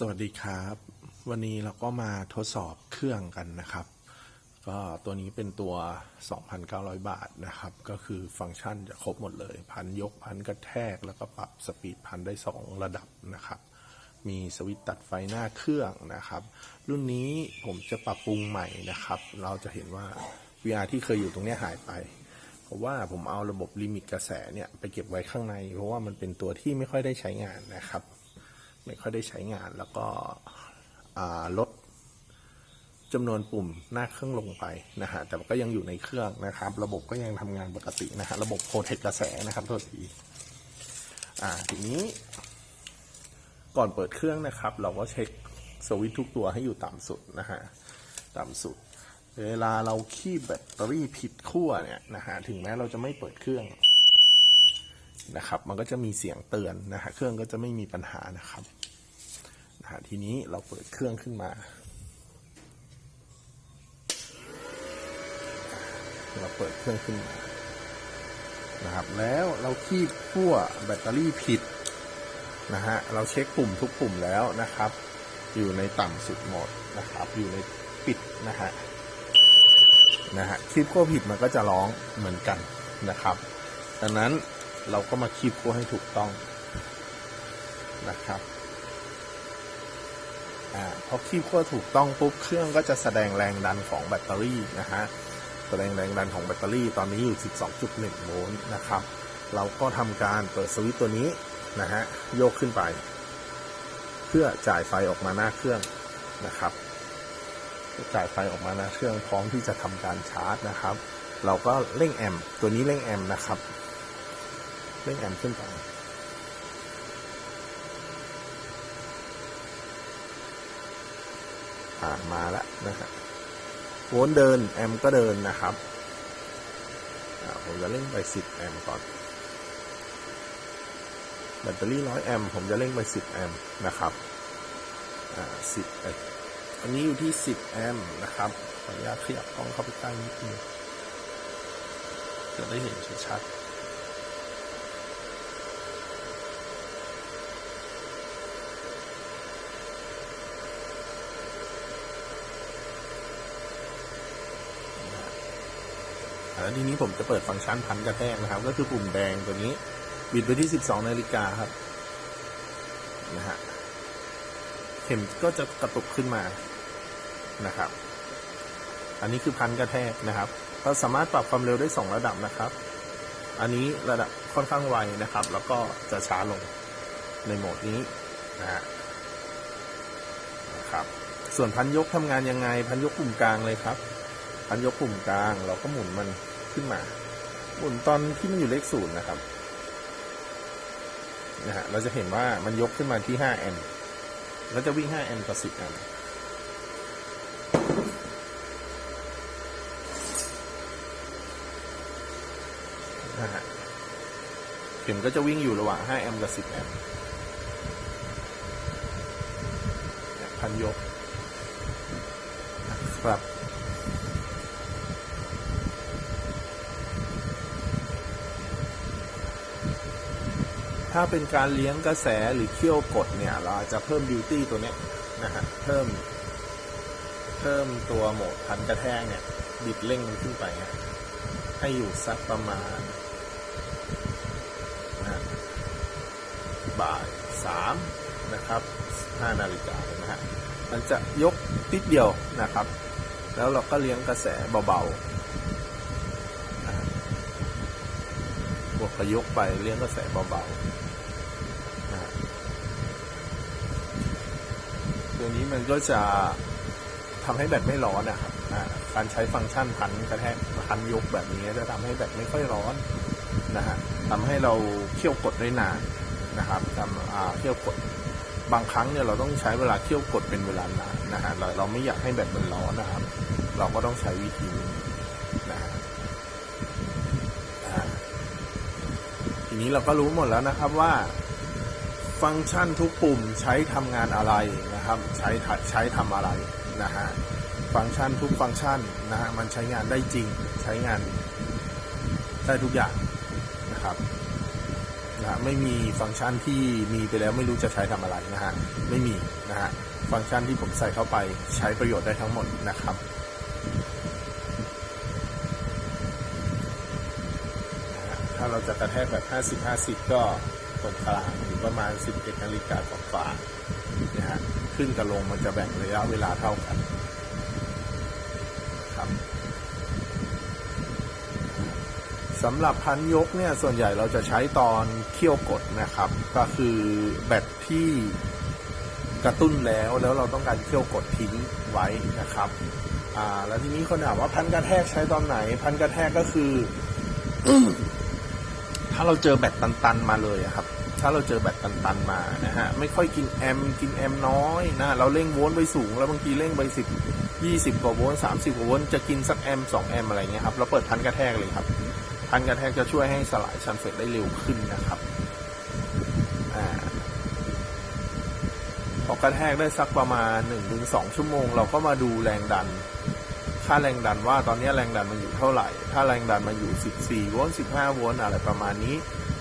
สวัสดีครับ วันนี้เราก็มาทดสอบเครื่องกันนะครับ ก็ตัวนี้เป็นตัว 2,900 บาทนะครับ ก็คือฟังก์ชันจะครบหมดเลย พันยกพันกระแทก แล้วก็ปรับสปีดพันได้ 2 ระดับนะครับ มีสวิตตัดไฟหน้าเครื่องนะครับ รุ่นนี้ผมจะปรับปรุงใหม่นะครับ เราจะเห็นว่า VR ที่เคยอยู่ตรงนี้หายไป เพราะว่าผมเอาระบบลิมิตกระแสเนี่ยไปเก็บไว้ข้างใน เพราะว่ามันเป็นตัวที่ไม่ค่อยได้ใช้งานนะครับ ไม่ค่อยได้ใช้งาน แล้วก็ลดจำนวนปุ่มหน้าเครื่องลงไปนะฮะแต่ก็ยังอยู่ในเครื่องนะครับ ระบบก็ยังทำงานปกตินะฮะระบบโปรเทคกระแสนะครับโทษทีอ่าทีนี้ ก่อนเปิดเครื่องนะครับ เราก็เช็คสวิตช์ทุกตัวให้อยู่ต่ำสุดนะฮะต่ำสุด เวลาเราคีบแบตเตอรี่ผิดขั้วเนี่ยนะฮะถึงแม้เราจะไม่เปิดเครื่อง นะครับ มันก็จะมีเสียงเตือนนะฮะเครื่องก็จะไม่มีปัญหานะครับนะฮะทีนี้เราเปิดเครื่องขึ้นมา เราเปิดเครื่องขึ้นมานะครับ แล้วเราคีบขั้วแบตเตอรี่ผิดนะฮะเราเช็คปุ่มทุกปุ่มแล้วนะครับ อยู่ในต่ำสุดหมดนะครับ อยู่ในปิดนะฮะนะฮะคีบขั้วผิดมันก็จะร้องเหมือนกันนะครับ ดังนั้น เราก็มาคีบขั้วให้ถูกต้องนะครับอ่าพอคีบขั้วถูกต้องปุ๊บเครื่องก็จะแสดงแรงดันของแบตเตอรี่นะฮะแสดงแรงดันของแบตเตอรี่ตอนนี้อยู่ 12.1 โวลต์นะครับ เราก็ทำการเปิดสวิตช์ตัวนี้นะฮะโยกขึ้นไป เพื่อจ่ายไฟออกมาหน้าเครื่องนะครับจ่ายไฟออกมาหน้าเครื่องพร้อมที่จะทำการชาร์จนะครับ เราก็เร่งแอมป์ตัวนี้เร่งแอมป์นะครับ เร่แอมป์ขึ้นไปอ่ามาแล้วนะฮะโวลต์เดิน แอมป์ก็เดินนะครับผมจะเร่งไป 10 แอมป์ก่อน แบตเตอรี่ร้อยแอมผมจะเร่งไป 10 แอมป์นะครับ อ่า 10เอ็ดอันนี้อยู่ที่ 10 แอมป์นะครับ ขออนุญาตขยับกล้องเข้าไปใกล้นิดนึงจะได้เห็นชัดๆ แล้วทีนี้ผมจะเปิดฟังก์ชันพันกระแทกนะครับ ก็คือปุ่มแดงตัวนี้ บิดไปที่ 12 นาฬิกาครับนะฮะเข็มก็จะกระตุกขึ้นมานะครับ อันนี้คือพันกระแทกนะครับเราสามารถปรับความเร็วได้ 2 ระดับนะครับ อันนี้ระดับค่อนข้างไวนะครับ แล้วก็จะช้าลงในโหมดนี้นะฮะนะครับ ส่วนพันยกทำงานยังไง พันยกปุ่มกลางเลยครับ พันยกปุ่มกลาง เราก็หมุนมันขึ้นมา หมุนตอนที่มันอยู่เลขศูนย์นะครับนะฮะเราจะเห็นว่ามันยกขึ้นมาที่5แอมป์แล้วจะวิ่ง5แอมป์ต่อ10แอมป์นะฮะเข็มก็จะวิ่งอยู่ระหว่าง5แอมป์กับ10แอมป์เนี่ยพันยกนะครับ ถ้าเป็นการเลี้ยงกระแสหรือเคี่ยวกดเนี่ย เราอาจจะเพิ่มบิวตี้ตัวเนี้ยนะฮะเพิ่ม เพิ่มตัวโหมดพันกระแทกเนี่ย บิดเร่งมันขึ้นไปฮะให้อยู่สักประมาณนะบ่ายสามนะครับห้านาฬิกาเลยนะฮะมันจะยกติดเดียวนะครับ แล้วเราก็เลี้ยงกระแสเบาๆนะฮะ บวกกระยกไปเลี้ยงกระแสเบาๆนะตัวนี้มันก็จะทำให้แบตไม่ร้อนนะครับการใช้ฟังก์ชันพันกระแทกพันยกแบบนี้จะทำให้แบตไม่ค่อยร้อนนะฮะทำให้เราเคี่ยวกดได้นานนะครับทำเคี่ยวกดบางครั้งเนี่ยเราต้องใช้เวลาเคี่ยวกดเป็นเวลานานนะฮะเราเราไม่อยากให้แบตมันร้อนนะครับ เราก็ต้องใช้วิธีนี้นะฮะอ่า ที นี้เราก็รู้หมดแล้วนะครับว่าฟังก์ชันทุกปุ่มใช้ทำงานอะไรนะครับ ใช้ใช้ทำอะไรนะฮะฟังก์ชันทุกฟังก์ชันนะฮะมันใช้งานได้จริงใช้งานได้ทุกอย่างนะครับนะฮะไม่มีฟังก์ชันที่มีไปแล้วไม่รู้จะใช้ทำอะไรนะฮะไม่มีนะฮะฟังก์ชันที่ผมใส่เข้าไปใช้ประโยชน์ได้ทั้งหมดนะครับนะฮะถ้า เราจะกระแทกแบบ 50-50 ก็ตรงกลางอยู่ประมาณ 11นาฬิกากว่าๆนะฮะขึ้นกับลงมันจะแบ่งระยะเวลาเท่ากันครับสำหรับพันยกเนี่ยส่วนใหญ่เราจะใช้ตอนเคี่ยวกดนะครับ ก็คือแบตที่กระตุ้นแล้วแล้วเราต้องการเคี่ยวกดทิ้งไว้นะครับอ่าแล้วทีนี้คนถามว่าพันกระแทกใช้ตอนไหน พันกระแทกก็คือ ถ้าเราเจอแบตตันๆมาเลยครับ ถ้าเราเจอแบตตันๆมานะฮะไม่ค่อยกินแอมกินแอมน้อยนะเราเร่งโวลต์ไปสูง แล้วบางทีเร่งไปสิบยี่สิบกว่าโวลต์สามสิบกว่าโวลต์จะกินสักแอมสองแอมอะไรเงี้ยครับเราเปิดพันกระแทกเลยครับพันกระแทกจะช่วยให้สลายชันเฟตได้เร็วขึ้นนะครับอาพอกระแทกได้สักประมาณ 1-2 ชั่วโมง เราก็มาดูแรงดัน ค่าแรงดันว่าตอนนี้แรงดันมันอยู่เท่าไหร่ ถ้าแรงดันมันอยู่ 14 โวลต์ 15 โวลต์อะไรประมาณนี้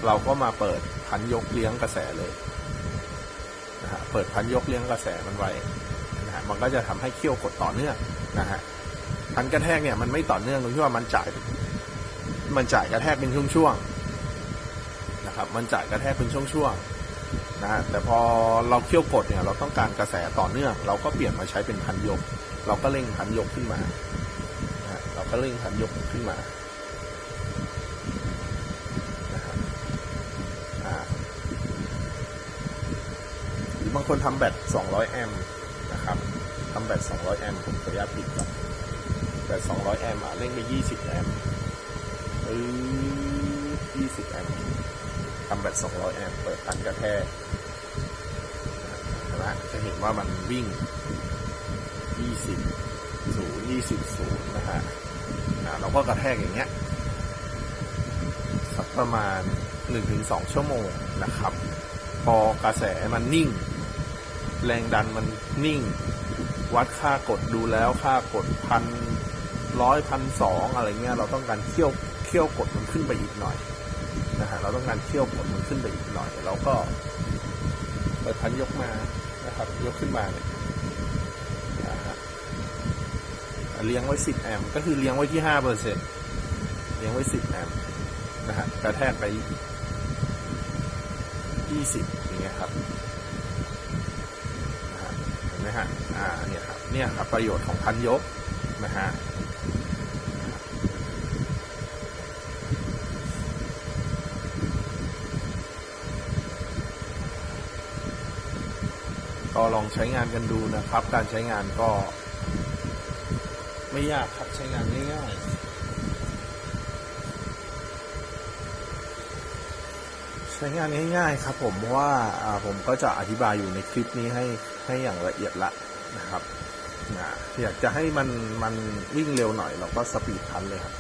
เราก็มาเปิดพันยกเลี้ยงกระแสเลยนะฮะเปิดพันยกเลี้ยงกระแสมันไว้นะฮะมันก็จะทำให้เคี่ยวกดต่อเนื่องนะฮะพันกระแทกเนี่ยมันไม่ต่อเนื่องตรงที่ว่ามันจ่าย มันจ่ายกระแทกเป็นช่วงๆนะครับ มันจ่ายกระแทกเป็นช่วงๆนะฮะแต่พอเราเคี่ยวกดเนี่ยเราต้องการกระแสต่อเนื่อง เราก็เปลี่ยนมาใช้เป็นพันยกเราก็เร่งพันยกขึ้นมา ก็เร่งพันยกขึ้นมานะครับหรือบางคนทำแบต 200 แอมป์นะครับทำแบต 200 แอมป์ผมขออนุญาตปิดก่อนแบต 200 แอมป์อะเร่งไป 20 แอมป์เออ20 แอมป์ทำแบต 200 แอมป์เปิดพันกระแทกนะจะเห็นว่ามันวิ่ง 20ศูนย์20ศูนย์นะฮะ อ่าเราก็กระแทกอย่างเงี้ยสักประมาณ 1-2 ชั่วโมงนะครับ พอกระแสมันนิ่ง แรงดันมันนิ่ง วัดค่ากดดูแล้วค่ากดพันร้อยพันสองอะไรเงี้ยเราต้องการเคี่ยวเคี่ยวกดมันขึ้นไปอีกหน่อยนะฮะเราต้องการเคี่ยวกดมันขึ้นไปอีกหน่อยเราก็เปิดพันยกมานะครับ ยกขึ้นมาเนี่ยนะฮะ เลี้ยงไว้สิบแอมป์ก็คือเลี้ยงไว้ที่ห้าเปอร์เซ็นต์เลี้ยงไว้สิบแอมป์นะฮะกระแทกไปยี่สิบอย่างเงี้ยครับเห็นไหมฮะอ่าเนี่ยครับเนี่ยครับประโยชน์ของพันยกนะฮะก็ลองใช้งานกันดูนะครับ การใช้งานก็ ไม่ยากครับใช้งานง่ายๆใช้งานง่ายๆครับผมเพราะว่าผมก็จะอธิบายอยู่ในคลิปนี้ให้ให้อย่างละเอียดละนะครับอ่าอยากจะให้มันมันวิ่งเร็วหน่อย เราก็สปีดพันเลยครับ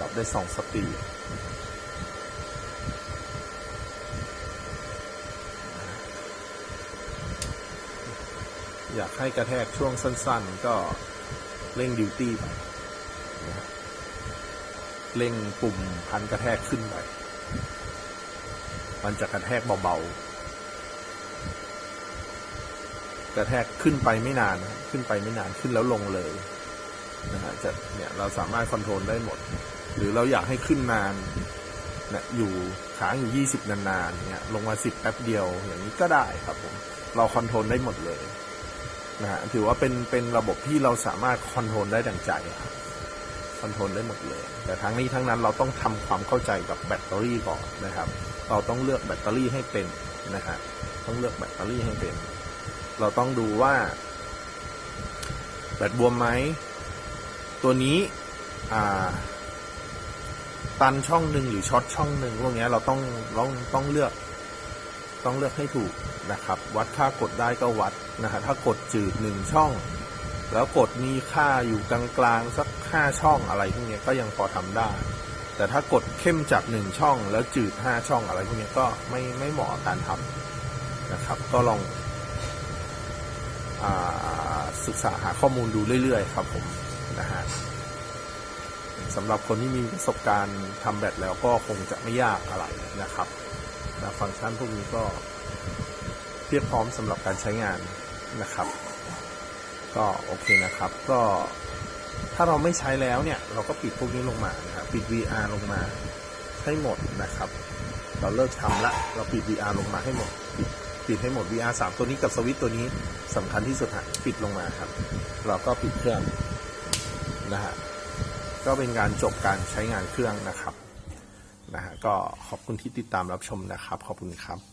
รับได้สองสปีด อยากให้กระแทกช่วงสั้นๆ ก็เร่งดิวตี้ไปเร่งปุ่มพันกระแทกขึ้นไป มันจะกระแทกเบาๆ กระแทกขึ้นไปไม่นานนะขึ้นไปไม่นานขึ้นแล้วลงเลยนะฮะจะเนี่ยเราสามารถคอนโทรลได้หมด หรือเราอยากให้ขึ้นนานเนี่ยอยู่ค้างอยู่ 20 นานๆเนี่ยลงมา 10 แป๊บเดียวอย่างนี้ก็ได้ครับผม เราคอนโทรลได้หมดเลย นะฮะถือว่าเป็นเป็นระบบที่เราสามารถคอนโทรลได้ดังใจครับคอนโทรลได้หมดเลย แต่ทั้งนี้ทั้งนั้นเราต้องทำความเข้าใจกับแบตเตอรี่ก่อนนะครับ เราต้องเลือกแบตเตอรี่ให้เป็นนะฮะต้องเลือกแบตเตอรี่ให้เป็น เราต้องดูว่าแบตบวมไหมตัวนี้ตันช่องหนึ่งหรือช็อตช่องหนึ่งพวกนี้เราต้องต้องต้องเลือก ต้องเลือกให้ถูกนะครับ วัดค่ากดได้ก็วัดนะฮะถ้ากดจืดหนึ่งช่อง แล้วกดมีค่าอยู่กลางๆสักห้าช่องอะไรพวกนี้ก็ยังพอทำได้ แต่ถ้ากดเข้มจากหนึ่งช่อง แล้วจืดห้าช่องอะไรพวกนี้ก็ไม่ไม่เหมาะการทำนะครับ ก็ลองอศึกษาหาข้อมูลดูเรื่อยๆ ครับผมนะฮะสำหรับคนที่มีประสบการณ์ทำแบตแล้วก็คงจะไม่ยากอะไรนะครับ นะฟังก์ชันพวกนี้ก็เพียบพร้อมสำหรับการใช้งานนะครับ ก็โอเคนะครับ ก็ถ้าเราไม่ใช้แล้วเนี่ย เราก็ปิดพวกนี้ลงมานะครับปิด VR ลงมาให้หมดนะครับ เราเลิกทำละเราปิด VR ลงมาให้หมดปิดปิดให้หมด VR 3 ตัวนี้กับสวิตตัวนี้สำคัญที่สุดฮะปิดลงมาครับ เราก็ปิดเครื่องนะฮะก็เป็นการจบการใช้งานเครื่องนะครับ นะฮะก็ขอบคุณที่ติดตามรับชมนะครับ ขอบคุณครับ